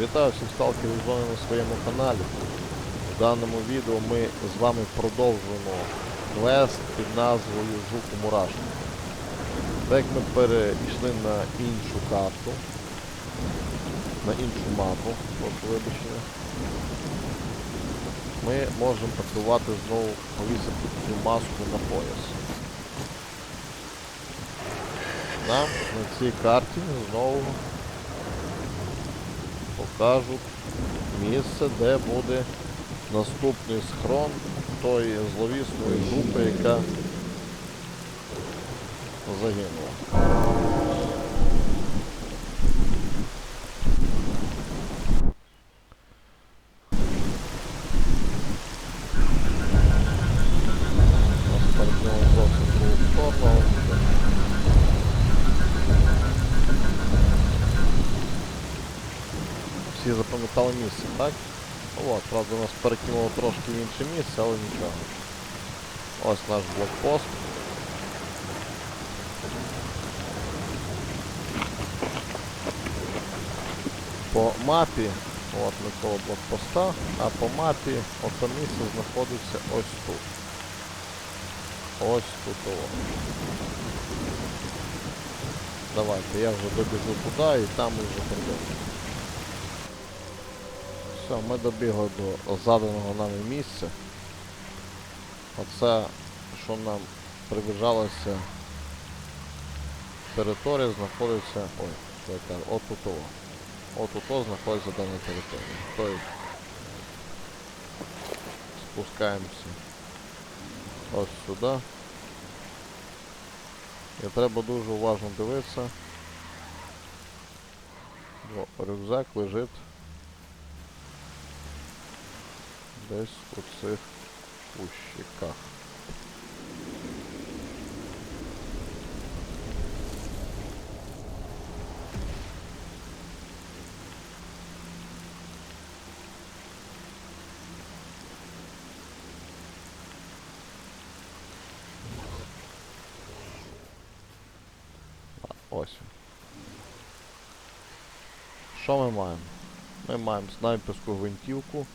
Вітаю всіх сталкерів з вами на своєму каналі. В даному відео ми з вами продовжуємо квест під назвою Жук у Мурашник. Так ми перейшли на іншу карту, на іншу мапу, прошу вибачення, ми можемо працювати знову повісити цю маску на пояс. Нам на цій карті знову покажуть місце, де буде наступний схрон тої зловісної групи, яка загинула. Нас перекинули зовсім другу сторону. Всі запам'ятали місце, так? От, правда, нас перекинуло трошки інше місце, але нічого. Ось наш блокпост. По мапі, от ми коло блокпоста, а по мапі ото місце знаходиться ось тут. Ось тут о. Давайте, я вже добіжу туди і там уже продовжу. Все, ми добігли до заданого нами місця. Оце, що нам приближалося територія, знаходиться... Ой, що я кажу, отут. Отут знаходиться дана територія. Тобто спускаємося ось сюди. І треба дуже уважно дивитися. Бо рюкзак лежить десь у цих кущиках. Ось. Що ми маємо? Ми маємо снайперську гвинтівку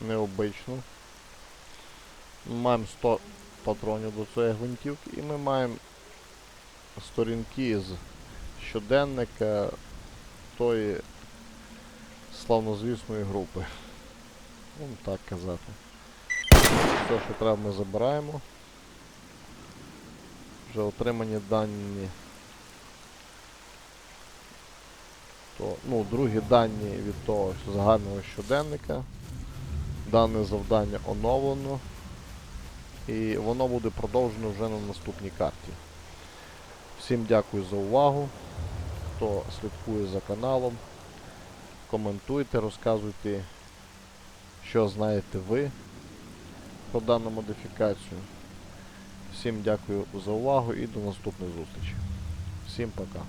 необичну. Ми маємо 100 патронів до цієї гвинтівки і ми маємо сторінки з щоденника тої славнозвісної групи. Ну, так казати. Все, що треба, ми забираємо. Вже отримані дані. То, ну, другі дані від того загального щоденника. Дане завдання оновлено. І воно буде продовжено вже на наступній карті. Всім дякую за увагу. Хто слідкує за каналом. Коментуйте, розказуйте, що знаєте ви про дану модифікацію. Всім дякую за увагу і до наступних зустрічей. Всім пока.